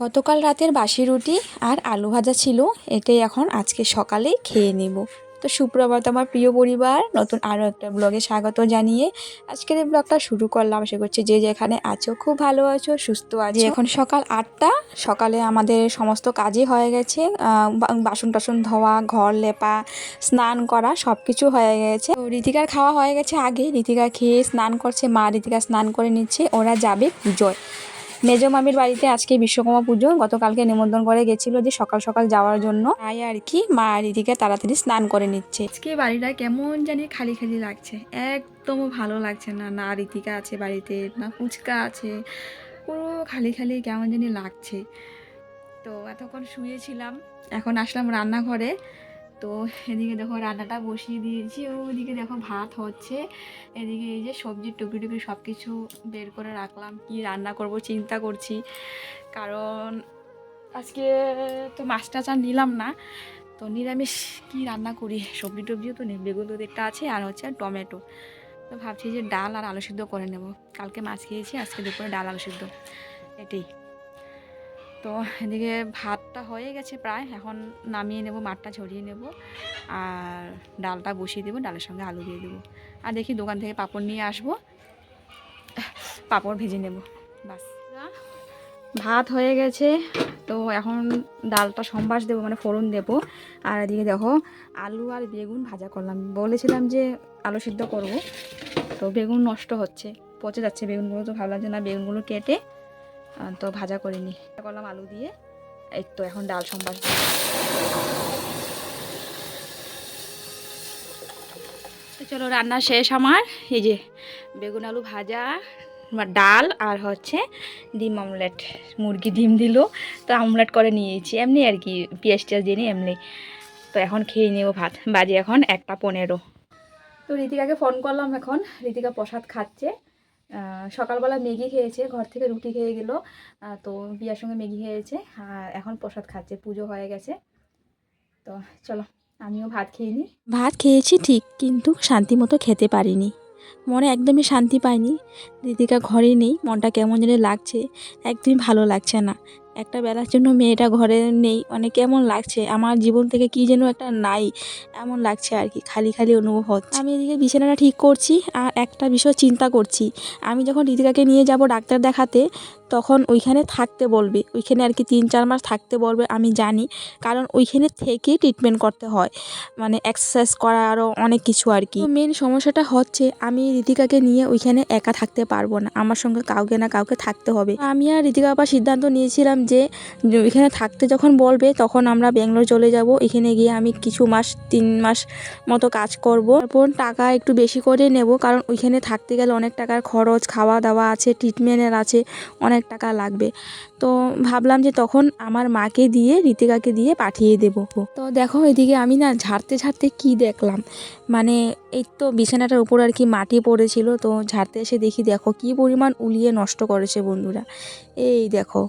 গতকাল রাতের বাসি রুটি আর আলু ভাজা ছিল এটাই এখন আজকে সকালে খেয়ে নেব। তো সুপ্রভাত আমার প্রিয় পরিবার, নতুন আরও একটা ব্লগে স্বাগত জানিয়ে আজকের এই ব্লগটা শুরু করলাম। আশা করছি যে যেখানে আছো খুব ভালো আছো, সুস্থ আছো। এখন সকাল আটটা, সকালে আমাদের সমস্ত কাজই হয়ে গেছে। বাসন টাসন ধোয়া, ঘর লেপা, স্নান করা সব কিছু হয়ে গেছে। তো ঋতিকার খাওয়া হয়ে গেছে আগে ঋতিকা খেয়ে স্নান করছে, মা ঋতিকা স্নান করে নিচ্ছে, ওরা যাবে পুজোয়। মেজ মামির বাড়িতে আজকে বিশ্বকর্মা পুজো। গতকালকে নিমন্ত্রণ করে গেছিল যে সকাল সকাল যাওয়ার জন্য। তাই আর কি, মা আর এদিকে তাড়াতাড়ি স্নান করে নিচ্ছে। আজকে বাড়িটা কেমন জানি খালি খালি লাগছে। একদমও ভালো লাগছে না। না ঋতিকা আছে বাড়িতে, না ফুচকা আছে। পুরো খালি খালি কেমন জানি লাগছে। তো এতক্ষণ শুয়েছিলাম। এখন আসলাম রান্নাঘরে। তো এদিকে দেখো রান্নাটা বসিয়ে দিয়েছি, ও ওদিকে দেখো ভাত হচ্ছে। এদিকে এই যে সবজির টুকরি টুকরি সব কিছু বের করে রাখলাম, কি রান্না করব চিন্তা করছি। কারণ আজকে তো মাছ টাছ আর নিলাম না, তো নিরামিষ কি রান্না করি? সবজি টবজিও তো নেই, বেগুন একটা আছে, আর হচ্ছে টমেটো। তো ভাবছি যে ডাল আর আলু সিদ্ধ করে নেব। কালকে মাছ খেয়েছি, আজকে দুপুরে ডাল আলু সিদ্ধ। এটাই। তো এদিকে ভাতটা হয়ে গেছে প্রায়, এখন নামিয়ে নেব, মাঠটা ঝরিয়ে নেব, আর ডালটা বসিয়ে দেবো, ডালের সঙ্গে আলু দিয়ে দেবো। আর দেখি দোকান থেকে পাপড় নিয়ে আসব, পাপড় ভেজে নেব বাস ভাত হয়ে গেছে, তো এখন ডালটা সম্বাস দেবো মানে ফোড়ন দেবো। আর এদিকে দেখো, আলু আর বেগুন ভাজা করলাম। বলেছিলাম যে আলু সিদ্ধ করব, তো বেগুন নষ্ট হচ্ছে, পচে যাচ্ছে বেগুনগুলো, তো ভাবলাম যে না, বেগুনগুলো কেটে তো ভাজা করে নিই করলাম আলু দিয়ে। এই তো এখন ডাল সম্বাস চলো, রান্না শেষ আমার। এই যে বেগুন আলু ভাজা ডাল আর হচ্ছে ডিম অমলেট। মুরগি ডিম দিল, তো অমলেট করে নিয়েছি। এমনি আর কি, পেঁয়াজ টিয়াজ দিয়ে নিই এমনি। তো এখন খেয়ে নেব ভাত। বাজে এখন একটা পনেরো। তো ঋতিকাকে ফোন করলাম এখন। ঋতিকা প্রসাদ খাচ্ছে। সকালবেলা ম্যাগি খেয়েছে, ঘর থেকে রুটি খেয়ে গেলো। তো বিয়ার সঙ্গে ম্যাগি খেয়েছে, আর এখন প্রসাদ খাচ্ছে, পুজো হয়ে গেছে। তো চলো, আমিও ভাত খেয়ে নিই। ভাত খেয়েছি ঠিক, কিন্তু শান্তি মতো খেতে পারিনি। মনে একদমই শান্তি পাইনি। দিদিকা ঘরে নেই, মনটা কেমন যেন লাগছে, একদমই ভালো লাগছে না। একটা বেলার জন্য মেয়েটা ঘরে নেই। মানে এমন লাগছে। আমার জীবন থেকে কি যেন একটা নাই। এমন লাগছে আর কি। খালি খালি অনুভব হচ্ছে। আমি এদিকে বিছানাটা ঠিক করছি আর একটা বিষয় চিন্তা করছি। আমি যখন রিতিকাকে নিয়ে যাব ডাক্তার দেখাতে তখন ওইখানে থাকতে বলবে। ওইখানে আর কি তিন, চার মাস থাকতে বলবে, আমি জানি। কারণ ওইখানে থেকে ট্রিটমেন্ট করতে হয়। মানে এক্সারসাইজ করা আরও অনেক কিছু আর কি। মেন সমস্যাটা হচ্ছে, আমি ঋতিকাকে নিয়ে ওইখানে একা থাকতে পারব না। আমার সঙ্গে কাউকে না কাউকে থাকতে হবে। আমি আর ঋতিকা আবার সিদ্ধান্ত নিয়েছিলাম যে যে ওইখানে থাকতে যখন বলবে, তখন আমরা ব্যাঙ্গালোর চলে যাব। এখানে গিয়ে আমি কিছু মাস, তিন মাস মতো কাজ করব। তারপর টাকা একটু বেশি করে নেব। কারণ ওইখানে থাকতে গেলে অনেক টাকার খরচ খাওয়া দাওয়া আছে ট্রিটমেন্টের আছে, অনেক টাকা লাগবে। তো ভাবলাম যে তখন আমার মাকে দিয়ে ঋতিকাকে দিয়ে পাঠিয়ে দেব। তো দেখো এদিকে আমি না ঝাড়তে ঝাড়তে কি দেখলাম? মানে এই তো বিছানাটার উপর আর কি মাটি পড়েছিল, তো ঝাড়তে এসে দেখি দেখো কি পরিমাণ উলিয়ে নষ্ট করেছে বন্ধুরা। এই দেখো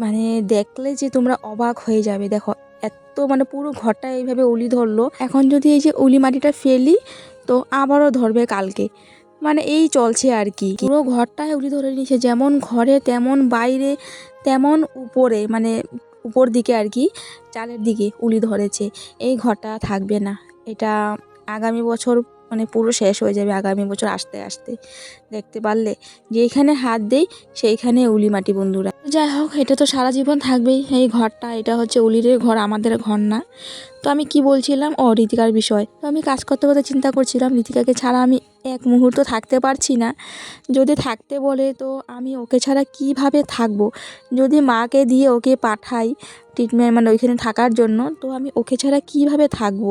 মানে দেখলে যে তোমরা অবাক হয়ে যাবে। দেখো এত মানে পুরো ঘরটা এইভাবে উলি ধরলো। এখন যদি এই যে উলি মাটিটা ফেলি, তো আবারও ধরবে কালকে। মানে এই চলছে আর কি। পুরো ঘরটায় উলি ধরে নিয়েছে, যেমন ঘরে, তেমন বাইরে, তেমন উপরে মানে উপর দিকে আর কি, চালের দিকে উলি ধরেছে। এই ঘরটা থাকবে না। এটা আগামী বছর মানে পুরো শেষ হয়ে যাবে আগামী বছর আসতে আসতে। দেখতে পারলে যেইখানে হাত দেই, সেইখানে উলি মাটি, বন্ধুরা। যাই হোক, এটা তো সারা জীবন থাকবেই। এই ঘরটা, এটা হচ্ছে উলিরের ঘর, আমাদের ঘর না। তো আমি কি বলছিলাম? ও ঋতিকার বিষয়। তো আমি কাজ করতে করতে চিন্তা করছিলাম, ঋতিকাকে ছাড়া আমি এক মুহূর্ত থাকতে পারছি না। যদি থাকতে বলে তো আমি ওকে ছাড়া কীভাবে থাকব? যদি মাকে দিয়ে ওকে পাঠাই ট্রিটমেন্ট মানে ওইখানে থাকার জন্য, তো আমি ওকে ছাড়া কীভাবে থাকব?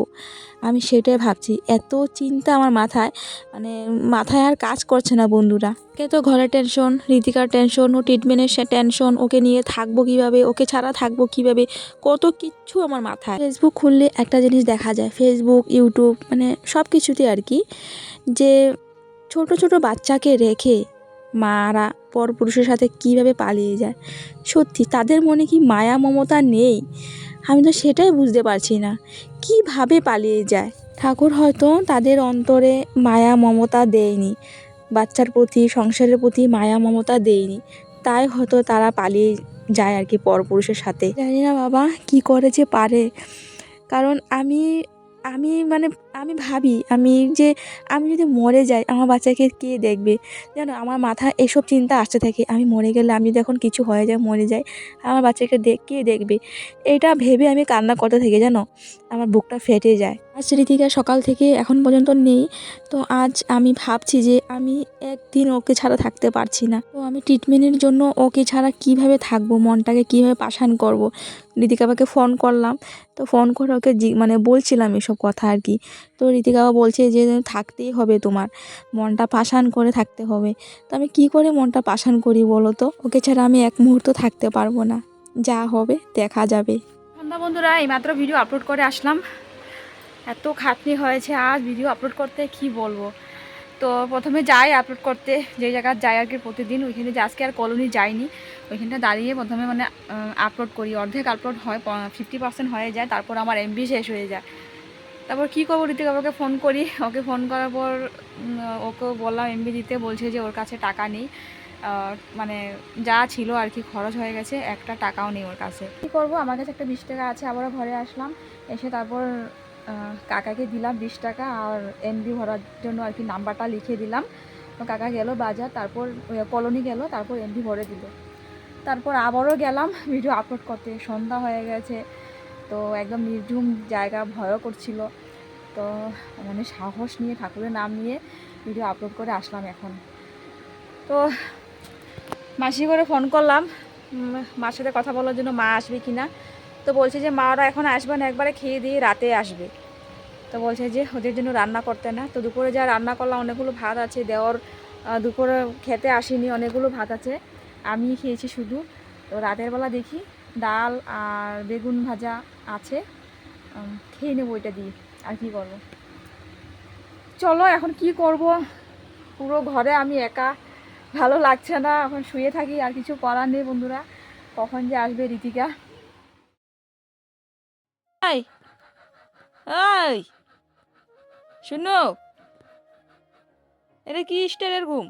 আমি সেটাই ভাবছি। এত চিন্তা আমার মাথায় মানে মাথায় আর কাজ করছে না বন্ধুরা। কে তো ঘরের টেনশন ঋতিকার টেনশন ও ট্রিটমেন্টের সে টেনশন ওকে নিয়ে থাকব কীভাবে? ওকে ছাড়া থাকব কীভাবে? কত কিচ্ছু আমার মাথায়। ফেসবুক খুললে একটা জিনিস দেখা যায় ফেসবুক ইউটিউব মানে সব কিছুতে আর কি, যে ছোট ছোট বাচ্চাকে রেখে মারা পরপুরুষের সাথে কীভাবে পালিয়ে যায়? সত্যি, তাদের মনে কি মায়া, মমতা নেই? আমি তো সেটাই বুঝতে পারছি না। কীভাবে পালিয়ে যায়? ঠাকুর হয়তো তাদের অন্তরে মায়া, মমতা দেয়নি। বাচ্চার প্রতি, সংসারের প্রতি মায়া, মমতা দেয়নি। তাই হয়তো তারা পালিয়ে যায় আর কি পরপুরুষের সাথে। জানি না বাবা, কি করে যে পারে। কারণ আমি আমি মানে আমি ভাবি, আমি যে, আমি যদি মরে যাই, আমার বাচ্চাকে কে দেখবে? জানো, আমার মাথায় এসব চিন্তা আসতে থাকে। আমি মরে গেলে আমি যদি এখন কিছু হয়ে যায়, মরে যাই, আমার বাচ্চাকে দেখ কে দেখবে? এটা ভেবে আমি কান্না করতে থাকি, জানো? আমার বুকটা ফেটে যায়। আজ রীতিকা সকাল থেকে এখন পর্যন্ত নেই। তো আজ আমি ভাবছি যে, আমি একদিন ওকে ছাড়া থাকতে পারছি না। তো আমি ট্রিটমেন্টের জন্য ওকে ছাড়া কীভাবে থাকব? মনটাকে কীভাবে পাশান করব? রীতিকাবাকে ফোন করলাম। তো ফোন করে ওকে মানে বলছিলাম এসব কথা আর কি। তো রীতিকাবা বলছে যে থাকতেই হবে তোমার, মনটা পাশান করে থাকতে হবে। তো আমি কি করে মনটা পাশান করি বলো তো? ওকে ছাড়া আমি এক মুহূর্ত থাকতে পারব না। যা হবে, দেখা যাবে। সন্ধ্যা বন্ধুরা, এইমাত্র ভিডিও আপলোড করে আসলাম। এত খাটনি হয়েছে, আজ ভিডিও আপলোড করতে কি বলব? তো প্রথমে যাই আপলোড করতে যে জায়গায় যাই আর কি প্রতিদিন, ওইখানে যে আজকে আর কলোনি যাইনি, ওইখানটা দাঁড়িয়ে প্রথমে মানে আপলোড করি। অর্ধেক আপলোড হয় ফিফটি পার্সেন্ট হয়ে যায়, তারপর আমার এমবি শেষ হয়ে যায়। তারপর কী করব ঋতিক? বাবাকে ফোন করি। ওকে ফোন করার পর ওকে বললাম এমবি দিতে বলছে যে ওর কাছে টাকা নেই। মানে যা ছিল আর কি খরচ হয়ে গেছে, একটা টাকাও নেই ওর কাছে। কী করব? আমার কাছে একটা বিশ টাকা আছে, আবারও ঘরে আসলাম। এসে তারপর কাকাকে দিলাম বিশ টাকা আর এমবি ভরার জন্য আর কি নাম্বারটা লিখে দিলাম। কাকা গেল বাজার, তারপর কলোনি গেল, তারপর এমবি ভরে দিল। তারপর আবারও গেলাম ভিডিও আপলোড করতে। সন্ধ্যা হয়ে গেছে তো একদম নির্ঝুম জায়গা, ভয়ও করছিল। তো মানে সাহস নিয়ে, ঠাকুরের নাম নিয়ে ভিডিও আপলোড করে আসলাম এখন। তো মাসি করে ফোন করলাম মার সাথে কথা বলার জন্য মা আসবে কি না তো বলছে যে, মা, ওরা এখন আসবে না, একবারে খেয়ে দিয়ে রাতে আসবে। তো বলছে যে, ওদের জন্য রান্না করতে না। তো দুপুরে যা রান্না করলাম, অনেকগুলো ভাত আছে, দেওয়ার দুপুরে খেতে আসেনি, অনেকগুলো ভাত আছে। আমি খেয়েছি শুধু। তো রাতের বেলা দেখি ডাল আর বেগুন ভাজা আছে। খেয়ে নেব ওইটা দিয়ে। আর কি করব? চলো এখন কি করব? পুরো ঘরে আমি একা। ভালো লাগছে না এখন শুয়ে থাকি আর কিছু করার নেই বন্ধুরা। কখন যে আসবে রীতিকা? এই এই শুনো এটা কি স্টাইলের ঘুম?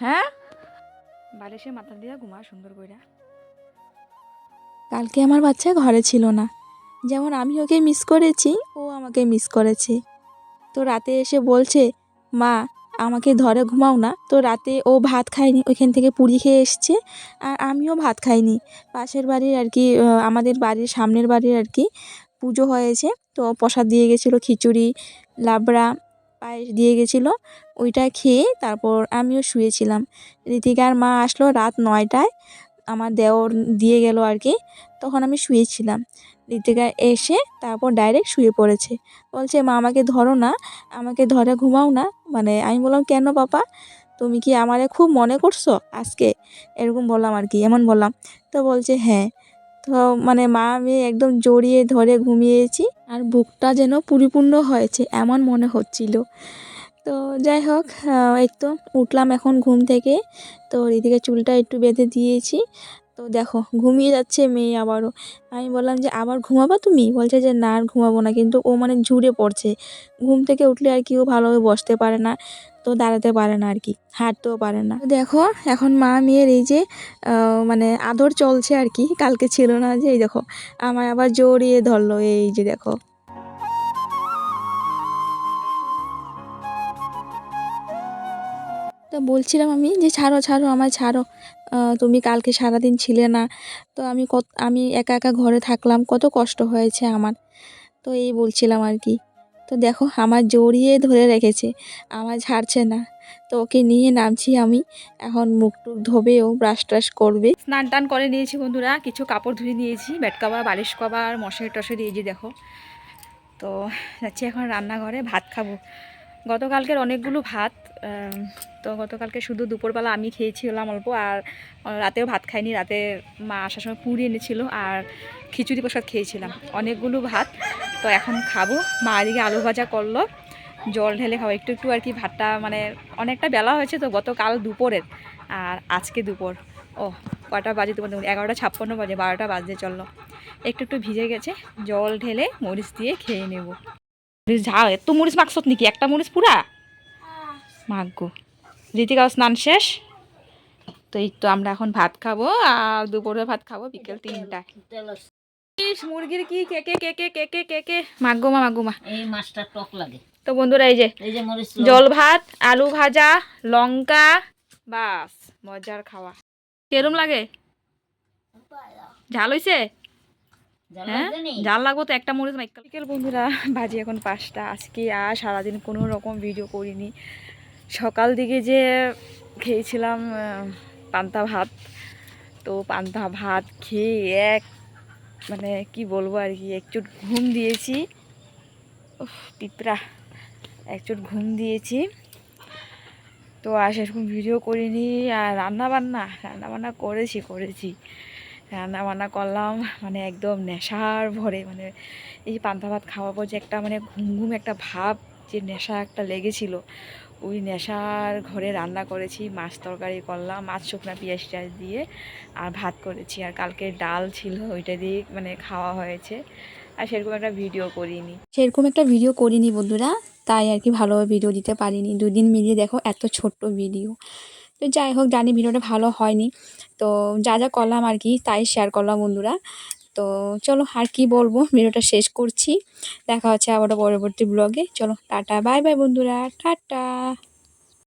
হ্যাঁ? বালিশে মাথা দিয়া ঘুমা সুন্দর কইরা। কালকে আমার বাচ্চা ঘরে ছিল না। যেমন আমি ওকে মিস করেছি, ও আমাকে মিস করেছে। তো রাতে এসে বলছে, মা, আমাকে ধরে ঘুমাও না। তো রাতে ও ভাত খায়নি, ওইখান থেকে পুরি খেয়ে এসছে আর আমিও ভাত খাইনি। পাশের বাড়ির আর কি আমাদের বাড়ির সামনের বাড়ির আর কি পুজো হয়েছে। তো প্রসাদ দিয়ে গেছিল, খিচুড়ি, লাবড়া, পায়েস দিয়ে গেছিল। ওইটা খেয়ে তারপর আমিও শুয়েছিলাম। ঋতিকার মা আসলো রাত নয়টায়। আমার দেওর দিয়ে গেল আর কি, তখন আমি শুয়েছিলাম। ঋতিকা এসে তারপর ডাইরেক্ট শুয়ে পড়েছে। বলছে, মা, আমাকে ধরো না, আমাকে ধরে ঘুমাও না। মানে আমি বললাম, কেন পাপা তুমি কি আমারে খুব মনে করছ আজকে? এরকম বললাম আর কি, এমন বললাম। তো বলছে হ্যাঁ। তো মানে মা, আমি একদম জড়িয়ে ধরে ঘুমিয়েছি আর বুকটা যেন পরিপূর্ণ হয়েছে এমন মনে হচ্ছিল। তো যাই হোক এই তো উঠলাম এখন ঘুম থেকে। তো এদিকে চুলটা একটু বেঁধে দিয়েছি। তো দেখো, ঘুমিয়ে যাচ্ছে মেয়ে আবারও। আমি বললাম যে, আবার ঘুমাবা তুমি? বলছে যে, না, আর ঘুমাবো না। কিন্তু ও মানে ঝুড়ে পড়ছে। ঘুম থেকে উঠলে আর কি, ও ভালোভাবে বসতে পারে না, তো দাঁড়াতে পারে না আর কি, হাঁটতেও পারে না। দেখো, এখন মা মেয়ের এই যে মানে আদর চলছে আর কি, কালকে ছিল না যে, এই দেখো, আমায় আবার জড়িয়ে ধরলো, এই যে দেখো। তো বলছিলাম আমি যে, ছাড়ো ছাড়ো, আমায় ছাড়ো। তুমি কালকে সারাদিন ছিলে না। তো আমি কত, আমি একা একা ঘরে থাকলাম। কত কষ্ট হয়েছে আমার। তো এই বলছিলাম আর কি। তো দেখো, আমার জড়িয়ে ধরে রেখেছে। আমার ছাড়ছে না। তো ওকে নিয়ে নামছি আমি। এখন মুখ টুক ধোবেও ব্রাশ ট্রাশ করবে। স্নান টান করে নিয়েছি বন্ধুরা। কিছু কাপড় ধুয়ে নিয়েছি। বেড কভার, বালিশ কভার, মশারি টশারি দিয়েছি দেখো। তো যাচ্ছি এখন রান্নাঘরে ভাত খাব। গতকালকের অনেকগুলো ভাত তো গতকালকে শুধু দুপুরবেলা আমি খেয়েছিলাম অল্প আর রাতেও ভাত খাইনি, রাতে মা আসার সময় পুরি এনেছিল আর খিচুড়ি প্রসাদ খেয়েছিলাম। অনেকগুলো ভাত, তো এখন খাব। মা এদিকে আলু ভাজা করল, জল ঢেলে খাব। একটু একটু আর কি ভাতটা মানে অনেকটা বেলা হয়েছে তো, গতকাল দুপুরের আর আজকে দুপুর। ও কটা বাজে তোমার এগারোটা ছাপ্পান্ন বাজে, বারোটা বাজে চলল। একটু একটু ভিজে গেছে, জল ঢেলে মরিচ দিয়ে খেয়ে নেব। মরিচ ঝাল এত মরিচ মাখছত নাকি? একটা মরিচ পুরা? রীতিকাও স্নান শেষ। তো এই তো আমরা এখন ভাত খাব আর দুপুরে ভাত খাব বিকেল তিনটায়। মুরগির কি কেকে কেকে কেকে কেকে মাগুমা মাগুমা এই মাছটা টক লাগে। তো বন্ধুরা এই যে এই যে মরিচ জল ভাত আলু ভাজা লঙ্কা বাস মজার খাওয়া। কেরম লাগে? ঝাল হইছে? হ্যাঁ? জাল লাগবো তো একটা মরিচ বিকেল বন্ধুরা বাজে এখন পাঁচটা। আজকে আর সারাদিন কোনো রকম ভিডিও করিনি। সকাল দিকে যে খেয়েছিলাম পান্তা ভাত। তো পান্তা ভাত খেয়ে এক মানে কি বলব আর কি একচুট ঘুম দিয়েছি। পিঁপড়া। একচুট ঘুম দিয়েছি। তো আর সেরকম ভিডিও করিনি। আর রান্না বান্না রান্না বান্না করেছি করেছি। রান্না বান্না করলাম মানে একদম নেশার ভরে মানে এই পান্তা ভাত খাওয়ার পর যে একটা মানে ঘুম ঘুম একটা ভাব, যে নেশা একটা লেগেছিল। ওই নেশার ঘরে রান্না করেছি, মাছ তরকারি করলাম, মাছ, শুকনা পেঁয়াজ টিয়াজ দিয়ে আর ভাত করেছি। আর কালকে ডাল ছিল, ওইটা দিয়ে মানে খাওয়া হয়েছে। আর সেরকম একটা ভিডিও করিনি। সেরকম একটা ভিডিও করিনি বন্ধুরা, তাই আর কি ভালোভাবে ভিডিও দিতে পারিনি। দুদিন মিলিয়ে দেখো, এত ছোট্ট ভিডিও। তো যাই হোক, জানি ভিডিওটা ভালো হয়নি। তো যা যা করলাম আর কি, তাই শেয়ার করলাম বন্ধুরা। তো চলো আর কি বলব, ভিডিওটা শেষ করছি। দেখা হচ্ছে আবারও পরবর্তী ব্লগে চলো, টাটা বাই বাই বন্ধুরা। টাটা।